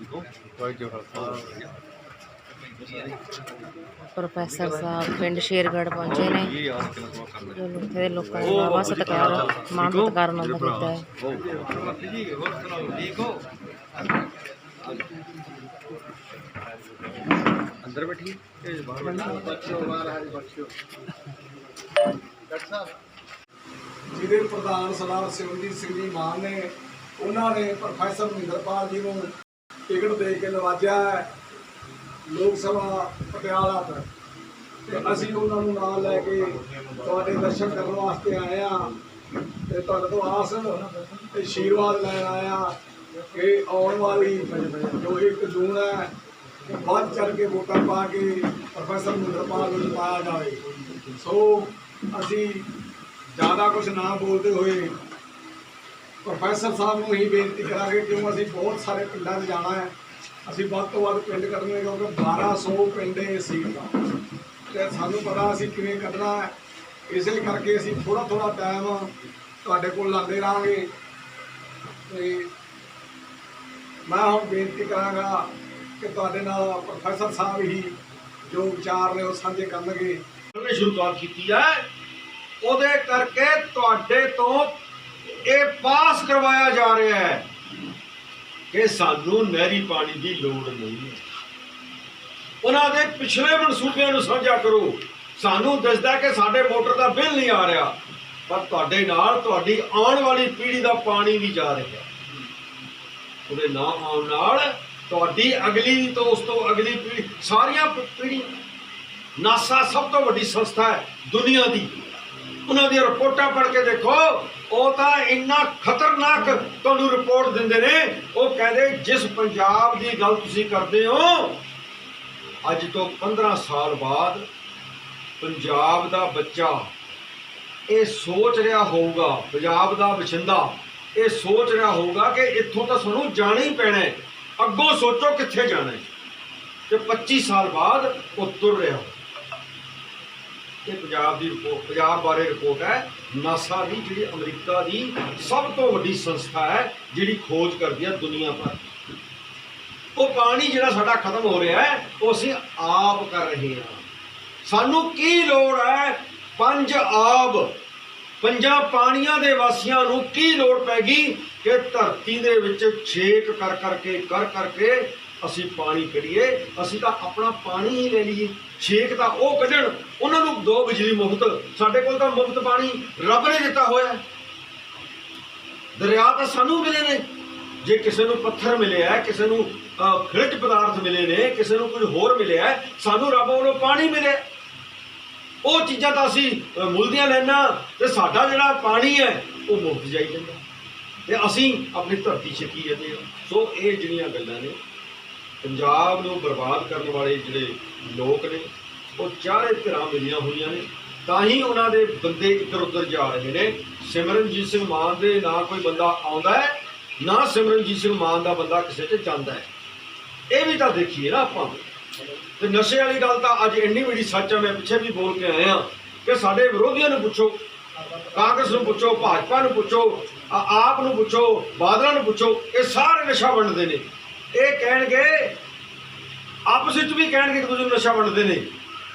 ਵਾਹਿਗੁਰੂ ਜੀ ਕਾ ਪ੍ਰੋਫੈਸਰ ਸਾਹਿਬ ਪਿੰਡ ਸ਼ੇਰਗੜ੍ਹ ਪਹੁੰਚੇ ਨੇ ਇਹ ਯਾਦ ਕਿਨਾਂ ਤੋਂ ਕਰਨਾ ਜੋ ਲੋਕ ਦੇ ਲੋਕਾਂ ਦਾ ਵਾਵਾ ਸਤਿਕਾਰ ਮਾਣ ਸਤਿਕਾਰ ਉਹਨਾਂ ਦਾ ਕੀਤਾ ਹੈ ਜੀ ਹੋਰ ਸੁਣਾਓ ਠੀਕ ਹੋ ਅੰਦਰ ਬੈਠੀ ਇਹ ਬਾਹਰ ਬੈਠੀ ਬੱਚੋ ਬਾਹਰ ਹਾਜੀ ਬੱਚੋ ਜਿਹਦੇ ਪ੍ਰਧਾਨ ਸਰਦਾਰ ਸਿਮਰਜੀਤ ਸਿੰਘ ਜੀ ਮਾਨ ਨੇ ਉਹਨਾਂ ਨੇ ਪ੍ਰੋਫੈਸਰ ਮਹਿੰਦਰਪਾਲ ਜੀ ਨੂੰ ਟਿਕਟ ਦੇ ਕੇ ਨਵਾਜਿਆ ਹੈ ਲੋਕ ਸਭਾ ਪਟਿਆਲਾ ਤੋਂ ਤੇ ਅਸੀਂ ਉਹਨਾਂ ਨੂੰ ਨਾਲ ਲੈ ਕੇ ਤੁਹਾਡੇ ਦਰਸ਼ਨ ਕਰਨ ਵਾਸਤੇ ਆਏ ਆ ਤੇ ਤੁਹਾਡੇ ਤੋਂ ਆਸ ਤੇ ਆਸ਼ੀਰਵਾਦ ਲੈਣ ਆਇਆ ਕਿ ਆਉਣ ਵਾਲੀ ਜੋ ਇੱਕ ਜੂਨ ਹੈ, ਵੱਧ ਚੜ ਕੇ ਵੋਟਾਂ ਪਾ ਕੇ ਪ੍ਰੋਫੈਸਰ ਮਹਿੰਦਰਪਾਲ ਨੂੰ ਜਿਤਾਇਆ ਜਾਵੇ। ਸੋ ਅਸੀਂ ਜ਼ਿਆਦਾ ਕੁਝ ਨਾ ਬੋਲਦੇ ਹੋਏ ਪ੍ਰੋਫੈਸਰ ਸਾਹਿਬ ਨੂੰ ਹੀ ਬੇਨਤੀ ਕਰਾਂਗੇ ਕਿਉਂ ਅਸੀਂ ਬਹੁਤ ਸਾਰੇ ਪਿੰਡਾਂ 'ਚ ਜਾਣਾ ਹੈ। ਅਸੀਂ ਵੱਧ ਤੋਂ ਵੱਧ ਪਿੰਡ ਕੱਢਣੇ ਕਿਉਂਕਿ 1200 ਪਿੰਡ ਇਹ ਸੀਟ ਦਾ ਤੇ ਸਾਨੂੰ ਪਤਾ ਅਸੀਂ ਕਿਵੇਂ ਕੱਢਣਾ ਹੈ। ਇਸੇ ਕਰਕੇ ਅਸੀਂ ਥੋੜਾ ਥੋੜਾ ਟਾਈਮ ਤੁਹਾਡੇ ਕੋਲ ਲਾਉਂਦੇ ਰਹਾਂਗੇ। ਤੇ ਮੈਂ ਹੁਣ ਬੇਨਤੀ ਕਰਾਂਗਾ ਕਿ ਤੁਹਾਡੇ ਨਾਲ ਪ੍ਰੋਫੈਸਰ ਸਾਹਿਬ ਹੀ ਜੋ ਵਿਚਾਰ ਨੇ ਉਹ ਸਾਂਝੇ ਕਰਨਗੇ। ਨੇ ਸ਼ੁਰੂਆਤ ਕੀਤੀ ਹੈ। ਉਹਦੇ ਕਰਕੇ ਤੁਹਾਡੇ ਤੋਂ ਇਹ ਪਾਸ ਕਰਵਾਇਆ ਜਾ ਰਿਹਾ ਹੈ ਕਿ ਸਾਨੂੰ ਨਹਿਰੀ ਪਾਣੀ ਦੀ ਲੋੜ ਨਹੀਂ ਹੈ। ਉਹਨਾਂ ਦੇ ਪਿਛਲੇ ਮਨਸੂਬਿਆਂ ਨੂੰ ਸਾਂਝਾ ਕਰੋ। ਸਾਨੂੰ ਦੱਸਦਾ ਕਿ ਸਾਡੇ ਮੋਟਰ ਦਾ ਬਿੱਲ ਨਹੀਂ ਆ ਰਿਹਾ, ਪਰ ਤੁਹਾਡੇ ਨਾਲ ਤੁਹਾਡੀ ਆਉਣ ਵਾਲੀ ਪੀੜ੍ਹੀ ਦਾ ਪਾਣੀ ਵੀ ਜਾ ਰਿਹਾ ਉਹਦੇ ਨਾ ਆਉਣ ਨਾਲ ਤੁਹਾਡੀ ਅਗਲੀ ਤੋਂ ਉਸ ਤੋਂ ਅਗਲੀ ਪੀੜ੍ਹੀ, ਸਾਰੀਆਂ ਪੀੜ੍ਹੀਆਂ, ਨਾਸਾ ਸਭ ਤੋਂ ਵੱਡੀ ਸੰਸਥਾ ਹੈ ਦੁਨੀਆ ਦੀ। ਉਹਨਾਂ ਦੀਆਂ ਰਿਪੋਰਟਾਂ ਪੜ੍ਹ ਕੇ ਦੇਖੋ, ਉਹ ਤਾਂ ਇੰਨਾ ਖਤਰਨਾਕ ਤੁਹਾਨੂੰ ਰਿਪੋਰਟ ਦਿੰਦੇ ਨੇ। ਉਹ ਕਹਿੰਦੇ, ਜਿਸ ਪੰਜਾਬ ਦੀ ਗੱਲ ਤੁਸੀਂ ਕਰਦੇ ਹੋ, ਅੱਜ ਤੋਂ 15 ਸਾਲ ਬਾਅਦ ਪੰਜਾਬ ਦਾ ਬੱਚਾ ਇਹ ਸੋਚ ਰਿਹਾ ਹੋਊਗਾ, ਪੰਜਾਬ ਦਾ ਵਸਿੰਦਾ ਇਹ ਸੋਚ ਰਿਹਾ ਹੋਊਗਾ ਕਿ ਇੱਥੋਂ ਤਾਂ ਸਾਨੂੰ ਜਾਣਾ ਹੀ ਪੈਣਾ ਹੈ। ਅੱਗੋਂ ਸੋਚੋ ਕਿੱਥੇ ਜਾਣਾ ਹੈ। ਤੇ 25 ਸਾਲ ਬਾਅਦ ਉਹ ਤੁਰ ਰਿਹਾ। ਹੋ ਇਹ ਪੰਜਾਬ ਦੀ ਰਿਪੋਰਟ ਪੰਜਾਬ ਬਾਰੇ ਰਿਪੋਰਟ ਹੈ, ਨਾਸਾ ਦੀ ਜਿਹੜੀ ਅਮਰੀਕਾ ਦੀ ਸਭ ਤੋਂ ਵੱਡੀ ਸੰਸਥਾ ਹੈ, ਜਿਹੜੀ ਖੋਜ ਕਰਦੀ ਹੈ ਦੁਨੀਆ ਭਰ ਉਹ ਪਾਣੀ ਜਿਹੜਾ ਸਾਡਾ ਖਤਮ ਹੋ ਰਿਹਾ ਹੈ, ਉਹ ਅਸੀਂ ਆਪ ਕਰ ਰਹੇ ਹਾਂ। ਸਾਨੂੰ ਕੀ ਲੋੜ ਹੈ? ਪੰਜ ਆਬ। ਪੰਜਾਂ ਪਾਣੀਆਂ ਦੇ ਵਾਸੀਆਂ ਨੂੰ ਕੀ ਲੋੜ ਪੈ ਗਈ? ਕਿ ਧਰਤੀ ਦੇ ਵਿੱਚ ਛੇਕ ਕਰ ਕਰਕੇ ਕਰ ਕਰਕੇ ਅਸੀਂ ਪਾਣੀ ਕੱਢੀਏ ਅਸੀਂ ਤਾਂ ਆਪਣਾ ਪਾਣੀ ਹੀ ਲੈ ਲਈਏ। ਛੇਕ ਤਾਂ ਉਹ ਕੱਢਣ ਉਹਨਾਂ ਨੂੰ ਦੋ ਬਿਜਲੀ ਮੁਫਤ। ਸਾਡੇ ਕੋਲ ਤਾਂ ਮੁਫਤ ਪਾਣੀ ਰੱਬ ਨੇ ਦਿੱਤਾ ਹੋਇਆ। ਦਰਿਆ ਤਾਂ ਸਾਨੂੰ ਮਿਲੇ ਨੇ। ਜੇ ਕਿਸੇ ਨੂੰ ਪੱਥਰ ਮਿਲਿਆ ਕਿਸੇ ਨੂੰ ਅਹ, ਪਦਾਰਥ ਮਿਲੇ ਨੇ ਕਿਸੇ ਨੂੰ ਕੁਝ ਹੋਰ ਮਿਲਿਆ ਸਾਨੂੰ ਰੱਬ ਵੱਲੋਂ ਪਾਣੀ ਮਿਲਿਆ ਉਹ ਚੀਜ਼ਾਂ ਤਾਂ ਅਸੀਂ ਮੁੱਲਦੀਆਂ ਮੁੱਲ ਦੀਆਂ ਲੈਣਾ ਤੇ ਸਾਡਾ ਜਿਹੜਾ ਪਾਣੀ ਹੈ ਉਹ ਮੁਫਤ ਜਾਈ ਜਾਂਦਾ। ਤੇ ਅਸੀਂ ਆਪਣੀ ਧਰਤੀ ਛਕੀ ਜਾਂਦੇ ਹਾਂ। ਸੋ ਇਹ ਜਿਹੜੀਆਂ ਗੱਲਾਂ ਨੇ ਪੰਜਾਬ ਨੂੰ ਬਰਬਾਦ ਕਰਨ ਵਾਲੇ ਜਿਹੜੇ ਲੋਕ ਨੇ, ਉਹ ਚਾਰੇ ਧਿਰਾਂ ਮਿਲੀਆਂ ਹੋਈਆਂ ਨੇ। ਤਾਂ ਹੀ ਉਹਨਾਂ ਦੇ ਬੰਦੇ ਇੱਧਰ ਉੱਧਰ ਜਾ ਰਹੇ ਨੇ। ਸਿਮਰਨਜੀਤ ਸਿੰਘ ਮਾਨ ਦੇ ਨਾ ਕੋਈ ਬੰਦਾ ਆਉਂਦਾ ਹੈ, ਨਾ ਸਿਮਰਨਜੀਤ ਸਿੰਘ ਮਾਨ ਦਾ ਬੰਦਾ ਕਿਸੇ ਤੇ ਜਾਂਦਾ ਹੈ। ਇਹ ਵੀ ਤਾਂ ਦੇਖੀਏ ਨਾ ਆਪਾਂ। ਤੇ ਨਸ਼ੇ ਵਾਲੀ ਗੱਲ ਤਾਂ ਅੱਜ ਇੰਨੀ ਵੱਡੀ ਸੱਚ ਹੈ ਮੈਂ ਪਿੱਛੇ ਵੀ ਬੋਲ ਕੇ ਆਇਆ ਕਿ ਸਾਡੇ ਵਿਰੋਧੀਆਂ ਨੂੰ ਪੁੱਛੋ, ਕਾਂਗਰਸ ਨੂੰ ਪੁੱਛੋ, ਭਾਜਪਾ ਨੂੰ ਪੁੱਛੋ ਆਪ ਨੂੰ ਪੁੱਛੋ, ਬਾਦਲਾਂ ਨੂੰ ਪੁੱਛੋ, ਇਹ ਸਾਰੇ ਨਸ਼ਾ ਵੰਡਦੇ ਨੇ। ਇਹ ਕਹਿਣਗੇ, ਆਪਸ ਵਿੱਚ ਵੀ ਕਹਿਣਗੇ ਕਿ ਤੁਸੀਂ ਨਸ਼ਾ ਵੰਡਦੇ ਨੇ।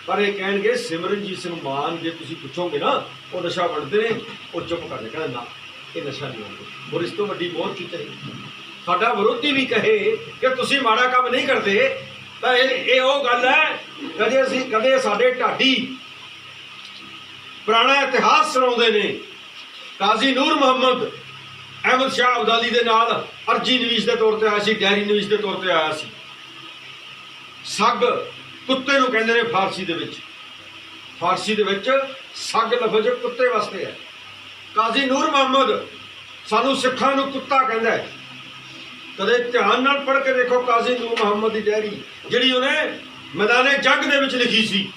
ਪਰ ਇਹ ਕਹਿਣਗੇ, ਸਿਮਰਨਜੀਤ ਸਿੰਘ ਮਾਨ ਜੇ ਤੁਸੀਂ ਪੁੱਛੋਗੇ ਨਾ, ਉਹ ਨਸ਼ਾ ਵੰਡਦੇ ਨੇ, ਉਹ ਚੁੱਪ ਕਰ ਜਾ ਕਹਿੰਦਾ ਨਾ, ਇਹ ਨਸ਼ਾ ਨਹੀਂ ਵੰਡਦੇ। ਔਰ ਇਸ ਤੋਂ ਵੱਡੀ ਬਹੁਤ ਕੀ ਕਹੇ? ਸਾਡਾ ਵਿਰੋਧੀ ਵੀ ਕਹੇ ਕਿ ਤੁਸੀਂ ਮਾੜਾ ਕੰਮ ਨਹੀਂ ਕਰਦੇ, ਤਾਂ ਇਹ ਇਹ ਉਹ ਗੱਲ ਹੈ, ਕਦੇ ਅਸੀਂ, ਕਦੇ ਸਾਡੇ ਢਾਡੀ ਪੁਰਾਣਾ ਇਤਿਹਾਸ ਸੁਣਾਉਂਦੇ ਨੇ, ਕਾਜ਼ੀ ਨੂਰ ਮੁਹੰਮਦ ਅਹਿਮਦ ਸ਼ਾਹ ਅਬਦਾਲੀ ਦੇ ਨਾਲ ਅਰਜੀ ਨਵੀਸ ਦੇ ਤੌਰ ਤੇ ਆਇਆ ਸੀ, ਡੈਰੀ ਨਵੀਸ ਦੇ ਤੌਰ ਤੇ ਆਇਆ ਸੀ। ਸੱਗ ਕੁੱਤੇ ਨੂੰ ਕਹਿੰਦੇ ਨੇ ਫਾਰਸੀ ਦੇ ਵਿੱਚ। ਫਾਰਸੀ ਦੇ ਵਿੱਚ ਸੱਗ ਲਫ਼ਜ਼ ਕੁੱਤੇ ਵਾਸਤੇ ਹੈ। ਕਾਜ਼ੀ ਨੂਰ ਮੁਹੰਮਦ ਸਾਨੂੰ ਸਿੱਖਾਂ ਨੂੰ ਕੁੱਤਾ ਕਹਿੰਦਾ ਹੈ। ਕਦੇ ਧਿਆਨ ਨਾਲ ਪੜ੍ਹ ਕੇ ਦੇਖੋ ਕਾਜ਼ੀ ਨੂਰ ਮੁਹੰਮਦ ਦੀ ਡੈਰੀ, ਜਿਹੜੀ ਉਹਨੇ ਮੈਦਾਨੇ ਜੰਗ ਦੇ ਵਿੱਚ ਲਿਖੀ ਸੀ,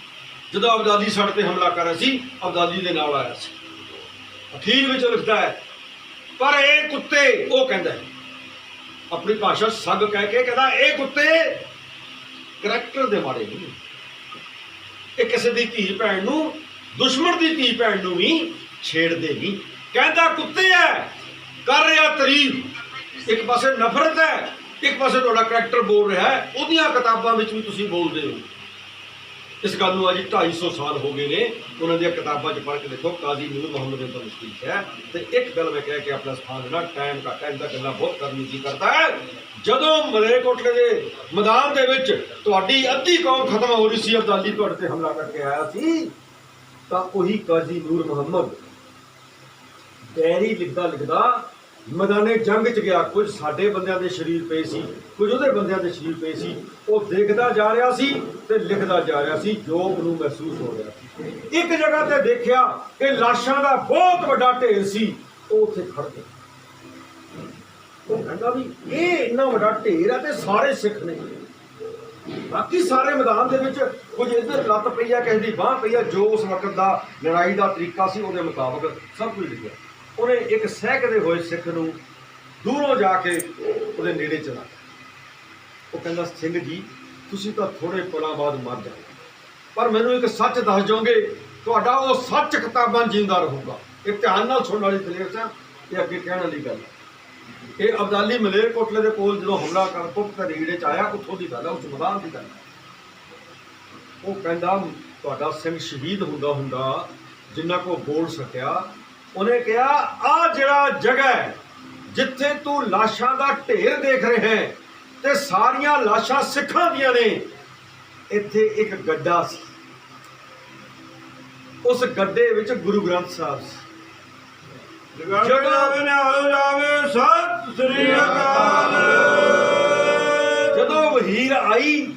ਜਦੋਂ ਅਬਦਾਦੀ ਸਾਡੇ ਤੇ ਹਮਲਾ ਕਰ ਰਿਹਾ ਸੀ ਅਬਦਾਦੀ ਦੇ ਨਾਲ ਆਇਆ ਸੀ। ਅਖੀਰ ਵਿੱਚ ਉਹ ਲਿਖਦਾ ਹੈ ਪਰ ਇਹ ਕੁੱਤੇ, ਉਹ ਕਹਿੰਦਾ ਆਪਣੀ ਭਾਸ਼ਾ ਸੱਗ ਕਹਿ ਕੇ ਕਹਿੰਦਾ, ਇਹ ਕੁੱਤੇ ਕਰੈਕਟਰ ਦੇ ਮਾੜੇ ਨਹੀਂ ਇਹ ਕਿਸੇ ਦੀ ਧੀ ਭੈਣ ਨੂੰ, ਦੁਸ਼ਮਣ ਦੀ ਧੀ ਭੈਣ ਨੂੰ ਵੀ ਛੇੜਦੇ ਨਹੀਂ। ਕਹਿੰਦਾ, ਕੁੱਤੇ ਐ, ਕਰ ਰਿਹਾ ਤਾਰੀਫ। ਇੱਕ ਪਾਸੇ ਨਫ਼ਰਤ ਹੈ ਇੱਕ ਪਾਸੇ ਤੁਹਾਡਾ ਕਰੈਕਟਰ ਬੋਲ ਰਿਹਾ ਹੈ ਉਹਦੀਆਂ ਕਿਤਾਬਾਂ ਵਿੱਚ ਵੀ ਤੁਸੀਂ ਬੋਲਦੇ ਹੋ। ਇਸ ਗੱਲ ਨੂੰ ਅੱਜ 250 ਸਾਲ ਹੋ ਗਏ ਨੇ। ਉਹਨਾਂ ਦੀਆਂ ਕਿਤਾਬਾਂ 'ਚ ਪੜ੍ਹ ਕੇ ਦੇਖੋ, ਕਾਜ਼ੀ ਨੂਰ ਮੁਹੰਮਦ ਨੇ ਤੁਹਾਨੂੰ ਹੈ। ਤੇ ਇੱਕ ਗੱਲ ਮੈਂ ਕਹਿ ਕੇ ਆਪਣਾ ਸਥਾਨ ਦੇਣਾ ਟਾਈਮ ਘੱਟ ਹੈ, ਇਹਦਾ ਗੱਲਾਂ ਬਹੁਤ ਕਰਨੀ ਜੀ ਕਰਦਾ ਹੈ। ਜਦੋਂ ਮਲੇਰਕੋਟਲੇ ਦੇ ਮੈਦਾਨ ਦੇ ਵਿੱਚ ਤੁਹਾਡੀ ਅੱਧੀ ਕੌਮ ਖਤਮ ਹੋ ਰਹੀ ਸੀ, ਅਬਦਾਲੀ ਤੁਹਾਡੇ ਤੇ ਹਮਲਾ ਕਰਕੇ ਆਇਆ ਸੀ, ਤਾਂ ਉਹੀ ਕਾਜ਼ੀ ਨੂਰ ਮੁਹੰਮਦ ਡੈਰੀ ਲਿਖਦਾ ਲਿਖਦਾ ਮੈਦਾਨੇ ਜੰਗ ਚ ਗਿਆ, ਕੁਝ ਸਾਡੇ ਬੰਦਿਆਂ ਦੇ ਸਰੀਰ ਪਏ ਸੀ, ਕੁਝ ਉਹਦੇ ਬੰਦਿਆਂ ਦੇ ਸਰੀਰ ਪਏ ਸੀ। ਉਹ ਦੇਖਦਾ ਜਾ ਰਿਹਾ ਸੀ ਤੇ ਲਿਖਦਾ ਜਾ ਰਿਹਾ ਸੀ, ਜੋ ਉਹਨੂੰ ਮਹਿਸੂਸ ਹੋ ਰਿਹਾ ਸੀ। ਇੱਕ ਜਗ੍ਹਾ ਤੇ ਦੇਖਿਆ ਕਿ ਲਾਸ਼ਾਂ ਦਾ ਬਹੁਤ ਵੱਡਾ ਢੇਰ ਸੀ, ਉਹ ਉੱਥੇ ਖੜ ਗਿਆ। ਉਹ ਕਹਿੰਦਾ ਵੀ, ਇਹ ਇੰਨਾ ਵੱਡਾ ਢੇਰ ਹੈ ਤੇ ਸਾਰੇ ਸਿੱਖ ਨੇ। ਬਾਕੀ ਸਾਰੇ ਮੈਦਾਨ ਦੇ ਵਿੱਚ ਕੁਝ ਇੱਧਰ ਲੱਤ ਪਈ ਆ, ਕਿਸੇ ਦੀ ਬਾਹ ਪਈ ਆ, ਜੋ ਉਸ ਵਕਤ ਦਾ ਲੜਾਈ ਦਾ ਤਰੀਕਾ ਸੀ ਉਹਦੇ ਮੁਤਾਬਕ ਸਭ ਕੁਝ ਲਿਖਿਆ। ਉਹਨੇ ਇੱਕ ਸਹਿਕਦੇ ਹੋਏ ਸਿੱਖ ਨੂੰ ਦੂਰੋਂ ਜਾ ਕੇ ਉਹਦੇ ਨੇੜੇ ਚਲਾ ਉਹ ਕਹਿੰਦਾ, ਸਿੰਘ ਜੀ, ਤੁਸੀਂ ਤਾਂ ਥੋੜੇ ਪਲਾਂ ਬਾਅਦ ਮਰ ਜਾਓਗੇ। ਪਰ ਮੈਨੂੰ ਇੱਕ ਸੱਚ ਦੱਸ ਜਾਓਗੇ, ਤੁਹਾਡਾ ਉਹ ਸੱਚ ਕਿਤਾਬਾਂ 'ਚ ਜਿੰਦਾ ਰਹੂਗਾ। ਇਹ ਧਿਆਨ ਨਾਲ ਸੁਣਨ ਵਾਲੀ ਦਲੇਰ ਹੈ ਇਹ ਅੱਗੇ ਕਹਿਣ ਵਾਲੀ ਗੱਲ ਇਹ ਅਬਦਾਲੀ ਮਲੇਰਕੋਟਲੇ ਦੇ ਕੋਲ ਜਦੋਂ ਹਮਲਾ ਕਰ, ਪੁੱਤ ਤੇ ਰੀੜੇ ਚ ਆਇਆ, ਉੱਥੋਂ ਦੀ ਗੱਲ ਹੈ, ਉਸ ਮੈਦਾਨ ਦੀ ਗੱਲ ਉਹ ਕਹਿੰਦਾ, ਤੁਹਾਡਾ ਸਿੰਘ ਸ਼ਹੀਦ ਹੁੰਦਾ ਹੁੰਦਾ, ਜਿੰਨਾ ਕੋ ਬੋਲ ਸਕਿਆ ਉਹਨੇ ਕਿਹਾ ਆ ਜਿਹੜਾ ਜਗ੍ਹਾ ਹੈ ਜਿੱਥੇ ਤੂੰ ਲਾਸ਼ਾਂ ਦਾ ਢੇਰ ਦੇਖ ਰਿਹਾ ਹੈ ਤੇ ਸਾਰੀਆਂ ਲਾਸ਼ਾਂ ਸਿੱਖਾਂ ਦੀਆਂ ਨੇ ਇੱਥੇ ਇੱਕ ਗੱਡਾ ਸੀ। ਉਸ ਗੱਡੇ ਵਿੱਚ ਗੁਰੂ ਗ੍ਰੰਥ ਸਾਹਿਬ ਸੀ। ਜਦੋਂ ਜਾਵੇ ਜਾਵੇ ਸਤਿ ਸ੍ਰੀ ਅਕਾਲ। ਜਦੋਂ ਵਹੀਰ ਆਈ